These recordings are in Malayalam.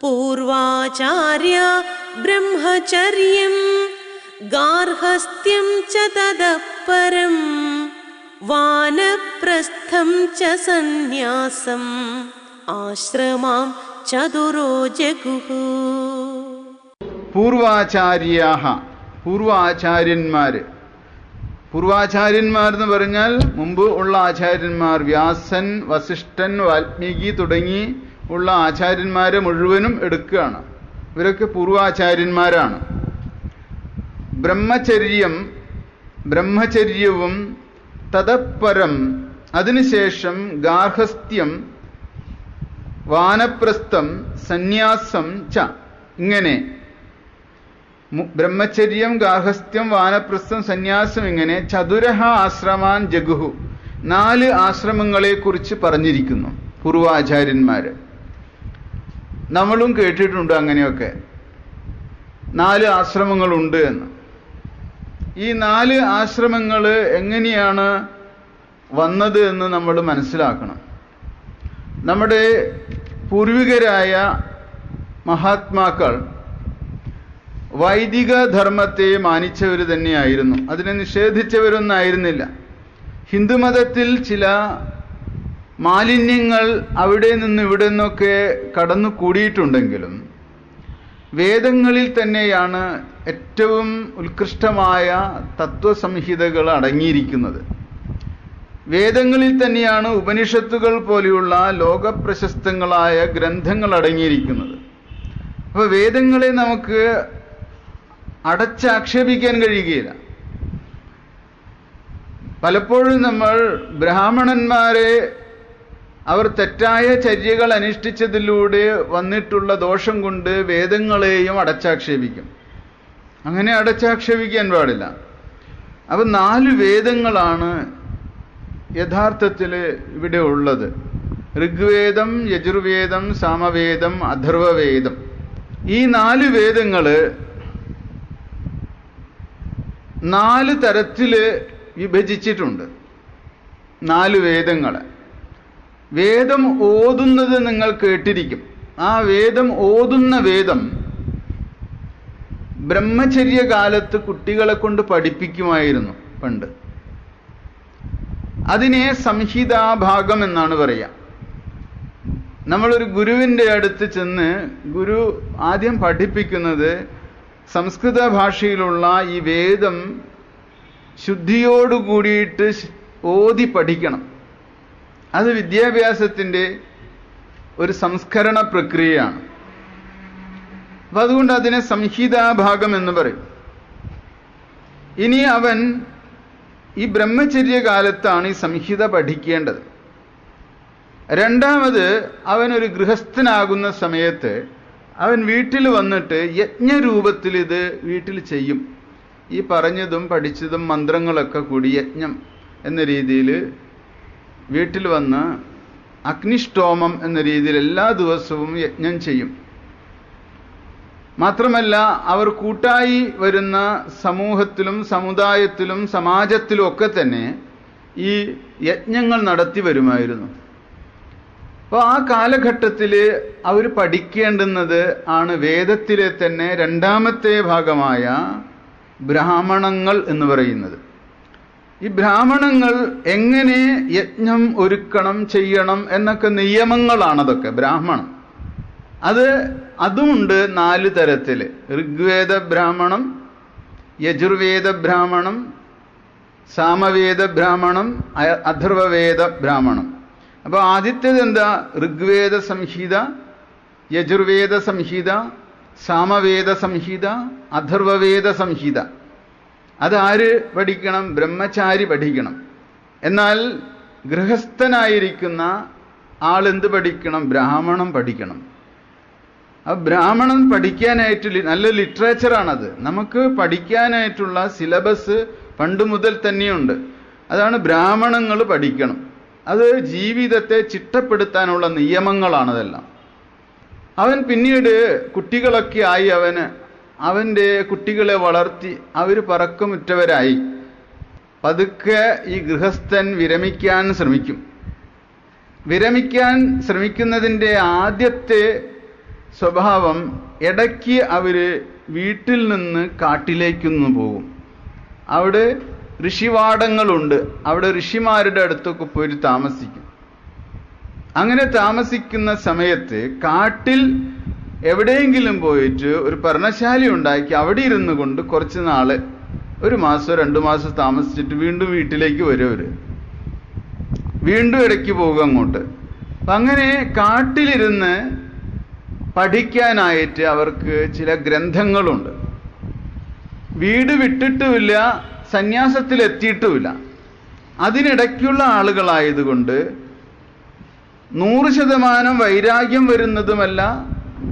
पूर्वाचार्य ब्रह्मचर्यं गार्हस्थ्यं च ततः परम् वानप्रस्थं च सन्न्यासम् आश्रमां चतुरो जगुः പൂർവാചാര്യാഹ പൂർവാചാര്യന്മാര് പൂർവാചാര്യന്മാർ എന്ന് പറഞ്ഞാൽ മുമ്പ് ഉള്ള ആചാര്യന്മാർ വ്യാസൻ വസിഷ്ഠൻ വാൽമീകി തുടങ്ങി ഉള്ള ആചാര്യന്മാരെ മുഴുവനും എടുക്കുകയാണ്. ഇവരൊക്കെ പൂർവാചാര്യന്മാരാണ് ബ്രഹ്മചര്യം ബ്രഹ്മചര്യവും തതപ്പരം അതിനുശേഷം ഗാർഹസ്ഥ്യം വാനപ്രസ്ഥം സന്യാസം ച. ഇങ്ങനെ. ബ്രഹ്മചര്യം ഗാർഹസ്ഥ്യം വാനപ്രസ്ഥം സന്യാസം ഇങ്ങനെ ചതുരഹ ആശ്രമാൻ ജഗുഹു. നാല് ആശ്രമങ്ങളെ കുറിച്ച് പറഞ്ഞിരിക്കുന്നു പൂർവാചാര്യന്മാര് നമ്മളും കേട്ടിട്ടുണ്ട് അങ്ങനെയൊക്കെ. നാല് ആശ്രമങ്ങളുണ്ട് എന്ന്. ഈ നാല് ആശ്രമങ്ങൾ എങ്ങനെയാണ് വന്നത് എന്ന് നമ്മൾ മനസ്സിലാക്കണം. നമ്മുടെ പൂർവികരായ മഹാത്മാക്കൾ വൈദിക ധർമ്മത്തെ മാനിച്ചവർ തന്നെയായിരുന്നു. അതിനെ നിഷേധിച്ചവരൊന്നായിരുന്നില്ല ഹിന്ദുമതത്തിൽ ചില മാലിന്യങ്ങൾ അവിടെ നിന്ന് ഇവിടെ നിന്നൊക്കെ കടന്നു കൂടിയിട്ടുണ്ടെങ്കിലും വേദങ്ങളിൽ തന്നെയാണ് ഏറ്റവും ഉത്കൃഷ്ടമായ തത്വസംഹിതകൾ അടങ്ങിയിരിക്കുന്നത്. വേദങ്ങളിൽ തന്നെയാണ് ഉപനിഷത്തുകൾ പോലെയുള്ള ലോകപ്രശസ്തങ്ങളായ ഗ്രന്ഥങ്ങൾ അടങ്ങിയിരിക്കുന്നത്. അപ്പോൾ വേദങ്ങളെ നമുക്ക് അടച്ചാക്ഷേപിക്കാൻ കഴിയുകയില്ല. പലപ്പോഴും നമ്മൾ ബ്രാഹ്മണന്മാരെ അവർ തെറ്റായ ചര്യകൾ അനുഷ്ഠിച്ചതിലൂടെ വന്നിട്ടുള്ള ദോഷം കൊണ്ട് വേദങ്ങളെയും അടച്ചാക്ഷേപിക്കും. അങ്ങനെ അടച്ചാക്ഷേപിക്കാൻ പാടില്ല. അപ്പം നാല് വേദങ്ങളാണ് യഥാർത്ഥത്തിൽ ഇവിടെ ഉള്ളത്. ഋഗ്വേദം യജുർവേദം സാമവേദം അഥർവവേദം. ഈ നാല് വേദങ്ങൾ നാല് തരത്തിൽ വിഭജിച്ചിട്ടുണ്ട്. നാല് വേദങ്ങളെ. വേദം ഓതുന്നത് നിങ്ങൾ കേട്ടിരിക്കും. ആ വേദം ഓതുന്ന വേദം ബ്രഹ്മചര്യ കാലത്ത് കുട്ടികളെ കൊണ്ട് പഠിപ്പിക്കുമായിരുന്നു പണ്ട്. അതിനെ സംഹിതാഭാഗം എന്നാണ് പറയുക. നമ്മളൊരു ഗുരുവിന്റെ അടുത്ത് ചെന്ന് ഗുരു ആദ്യം പഠിപ്പിക്കുന്നത് സംസ്കൃത ഭാഷയിലുള്ള ഈ വേദം ശുദ്ധിയോടുകൂടിയിട്ട് ഓതി പഠിക്കണം. അത് വിദ്യാഭ്യാസത്തിന്റെ ഒരു സംസ്കരണ പ്രക്രിയയാണ്. അപ്പം അതുകൊണ്ട് അതിനെ സംഹിതാഭാഗം എന്ന് പറയും. ഇനി അവൻ ഈ ബ്രഹ്മചര്യ കാലത്താണ് ഈ സംഹിത പഠിക്കേണ്ടത്. രണ്ടാമത് അവൻ ഒരു ഗൃഹസ്ഥനാകുന്ന സമയത്ത് അവൻ വീട്ടിൽ വന്നിട്ട് യജ്ഞരൂപത്തിൽ ഇത് വീട്ടിൽ ചെയ്യും. ഈ പറഞ്ഞതും പഠിച്ചതും മന്ത്രങ്ങളൊക്കെ കൂടി യജ്ഞം എന്ന രീതിയിൽ വീട്ടിൽ വന്ന് അഗ്നിഷ്ടോമം എന്ന രീതിയിൽ എല്ലാ ദിവസവും യജ്ഞം ചെയ്യും. മാത്രമല്ല അവർ കൂട്ടായി വരുന്ന സമൂഹത്തിലും സമുദായത്തിലും സമാജത്തിലും ഒക്കെ തന്നെ ഈ യജ്ഞങ്ങൾ നടത്തി വരുമായിരുന്നു. അപ്പോൾ ആ കാലഘട്ടത്തിൽ അവർ പഠിക്കേണ്ടുന്നത് ആണ് വേദത്തിലെ തന്നെ രണ്ടാമത്തെ ഭാഗമായ ബ്രാഹ്മണങ്ങൾ എന്ന് പറയുന്നത്. ഈ ബ്രാഹ്മണങ്ങൾ എങ്ങനെ യജ്ഞം ഒരുക്കണം ചെയ്യണം എന്നൊക്കെ നിയമങ്ങളാണതൊക്കെ ബ്രാഹ്മണം. അത് അതുമുണ്ട് നാല് തരത്തിൽ ഋഗ്വേദ ബ്രാഹ്മണം യജുർവേദ ബ്രാഹ്മണം സാമവേദ ബ്രാഹ്മണം അഥർവവേദ ബ്രാഹ്മണം. അപ്പോൾ ആദ്യത്തേത് എന്താ ഋഗ്വേദ സംഹിത യജുർവേദ സംഹിത സാമവേദ സംഹിത അഥർവവേദ സംഹിത. അതാര് പഠിക്കണം? ബ്രഹ്മചാരി പഠിക്കണം. എന്നാൽ ഗൃഹസ്ഥനായിരിക്കുന്ന ആളെന്ത് പഠിക്കണം? ബ്രാഹ്മണം പഠിക്കണം. ആ ബ്രാഹ്മണൻ പഠിക്കാനായിട്ട് നല്ല ലിറ്ററേച്ചറാണത്. നമുക്ക് പഠിക്കാനായിട്ടുള്ള സിലബസ് പണ്ട് മുതൽ തന്നെയുണ്ട്. അതാണ് ബ്രാഹ്മണങ്ങൾ പഠിക്കണം. അത് ജീവിതത്തെ ചിട്ടപ്പെടുത്താനുള്ള നിയമങ്ങളാണതെല്ലാം അവൻ പിന്നീട് കുട്ടികളൊക്കെ ആയി അവന് അവന്റെ കുട്ടികളെ വളർത്തി അവർ പറക്കമുറ്റവരായി. പതുക്കെ ഈ ഗൃഹസ്ഥൻ വിരമിക്കാൻ ശ്രമിക്കും. വിരമിക്കാൻ ശ്രമിക്കുന്നതിന്റെ ആദ്യത്തെ സ്വഭാവം ഇടയ്ക്ക് അവർ വീട്ടിൽ നിന്ന് കാട്ടിലേക്കൊന്ന് പോകും. അവിടെ ഋഷിവാടങ്ങളുണ്ട്. അവിടെ ഋഷിമാരുടെ അടുത്തൊക്കെ പോയി താമസിക്കും. അങ്ങനെ താമസിക്കുന്ന സമയത്ത് കാട്ടിൽ എവിടെയെങ്കിലും പോയിട്ട് ഒരു പർണശാല ഉണ്ടാക്കി അവിടെ ഇരുന്നു കൊണ്ട് കുറച്ച് നാൾ ഒരു മാസം രണ്ടു മാസം താമസിച്ചിട്ട് വീണ്ടും വീട്ടിലേക്ക് വരും വീണ്ടും ഇടയ്ക്ക് പോകും അങ്ങോട്ട്. അപ്പൊ അങ്ങനെ കാട്ടിലിരുന്ന് പഠിക്കാനായിട്ട് അവർക്ക് ചില ഗ്രന്ഥങ്ങളുണ്ട്. വീട് വിട്ടിട്ടുമില്ല സന്യാസത്തിൽ എത്തിയിട്ടുമില്ല അതിനിടയ്ക്കുള്ള ആളുകളായതുകൊണ്ട് നൂറ് ശതമാനം വൈരാഗ്യം വരുന്നതുമല്ല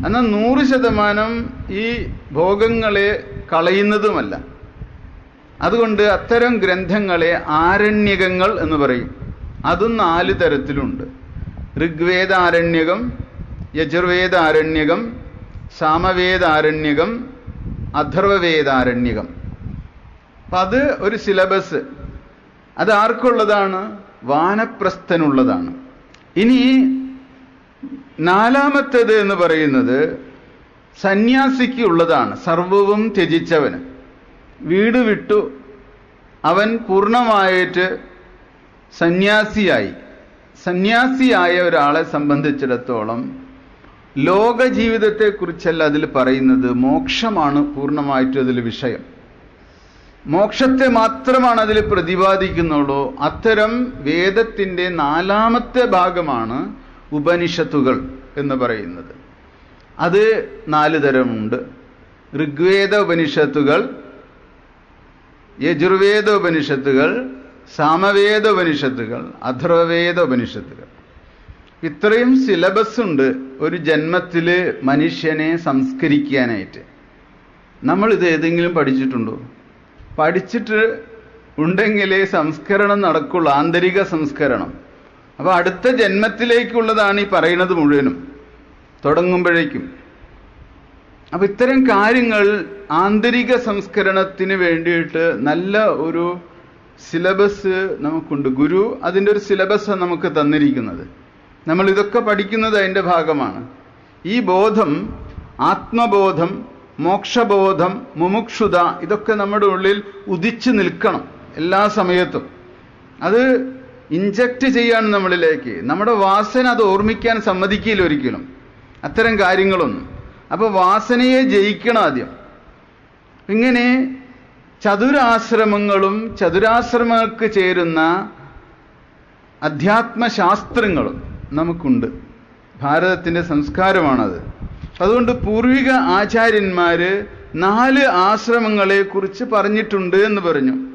എന്നാൽ നൂറ് ശതമാനം ഈ ഭോഗങ്ങളെ കളയുന്നതുമല്ല. അതുകൊണ്ട് അത്തരം ഗ്രന്ഥങ്ങളെ ആരണ്യകങ്ങൾ എന്ന് പറയും. അതും നാല് തരത്തിലുണ്ട്. ഋഗ്വേദാരണ്യകം യജുർവേദാരണ്യകം സാമവേദാരണ്യകം അഥർവവേദാരണ്യകം. അപ്പം അത് ഒരു സിലബസ്. അത് ആർക്കുള്ളതാണ്? വാനപ്രസ്ഥനുള്ളതാണ്. ഇനി നാലാമത്തേത് എന്ന് പറയുന്നത് സന്യാസിക്ക് ഉള്ളതാണ് സർവവും ത്യജിച്ചവന്. വീട് വിട്ടു അവൻ പൂർണമായിട്ട് സന്യാസിയായി. സന്യാസിയായ ഒരാളെ സംബന്ധിച്ചിടത്തോളം ലോക ജീവിതത്തെക്കുറിച്ചല്ല അതിൽ പറയുന്നത് മോക്ഷമാണ് പൂർണമായിട്ടും അതിൽ വിഷയം. മോക്ഷത്തെ മാത്രമാണ് അതിൽ പ്രതിപാദിക്കുന്നുള്ളൂ. അത്തരം വേദത്തിന്റെ നാലാമത്തെ ഭാഗമാണ് ഉപനിഷത്തുകൾ എന്ന് പറയുന്നത്. അത് നാല് തരമുണ്ട്. ഋഗ്വേദ ഉപനിഷത്തുകൾ യജുർവേദ ഉപനിഷത്തുകൾ സാമവേദ ഉപനിഷത്തുകൾ അഥർവവേദ ഉപനിഷത്തുകൾ. ഇത്രയും സിലബസ് ഉണ്ട് ഒരു ജന്മത്തിൽ മനുഷ്യനെ സംസ്കരിക്കാനായിട്ട്. നമ്മൾ ഇത് ഏതെങ്കിലും പഠിച്ചിട്ടുണ്ടോ? പഠിച്ചിട്ട് ഉണ്ടെങ്കിലേ സംസ്കരണം നടക്കുള്ളൂ ആന്തരിക സംസ്കരണം. അപ്പൊ അടുത്ത ജന്മത്തിലേക്കുള്ളതാണ് ഈ പറയുന്നത് മുഴുവനും. തുടങ്ങുമ്പോഴേക്കും. അപ്പൊ ഇത്തരം കാര്യങ്ങൾ ആന്തരിക സംസ്കരണത്തിന് വേണ്ടിയിട്ട് നല്ല ഒരു സിലബസ് നമുക്കുണ്ട്. ഗുരു അതിന്റെ ഒരു സിലബസ് നമുക്ക് തന്നിരിക്കുന്നത്. നമ്മൾ ഇതൊക്കെ പഠിക്കുന്നത് അതിന്റെ ഭാഗമാണ്. ഈ ബോധം ആത്മബോധം മോക്ഷബോധം മുമുക്ഷുത ഇതൊക്കെ നമ്മുടെ ഉള്ളിൽ ഉദിച്ചു നിൽക്കണം എല്ലാ സമയത്തും. അത് ഇഞ്ചക്ട് ചെയ്യാണ് നമ്മളിലേക്ക്. നമ്മുടെ വാസന അത് ഓർമ്മിക്കാൻ സമ്മതിക്കില്ല ഒരിക്കലും. അത്തരം കാര്യങ്ങളൊന്നും. അപ്പോൾ വാസനയെ ജയിക്കണം ആദ്യം. ഇങ്ങനെ ചതുരാശ്രമങ്ങളും ചതുരാശ്രമങ്ങൾക്ക് ചേരുന്ന അധ്യാത്മശാസ്ത്രങ്ങളും നമുക്കുണ്ട്. ഭാരതത്തിന്റെ സംസ്കാരമാണത്. അതുകൊണ്ട് പൂർവിക ആചാര്യന്മാര് നാല് ആശ്രമങ്ങളെ കുറിച്ച് പറഞ്ഞിട്ടുണ്ട് എന്ന് പറഞ്ഞു.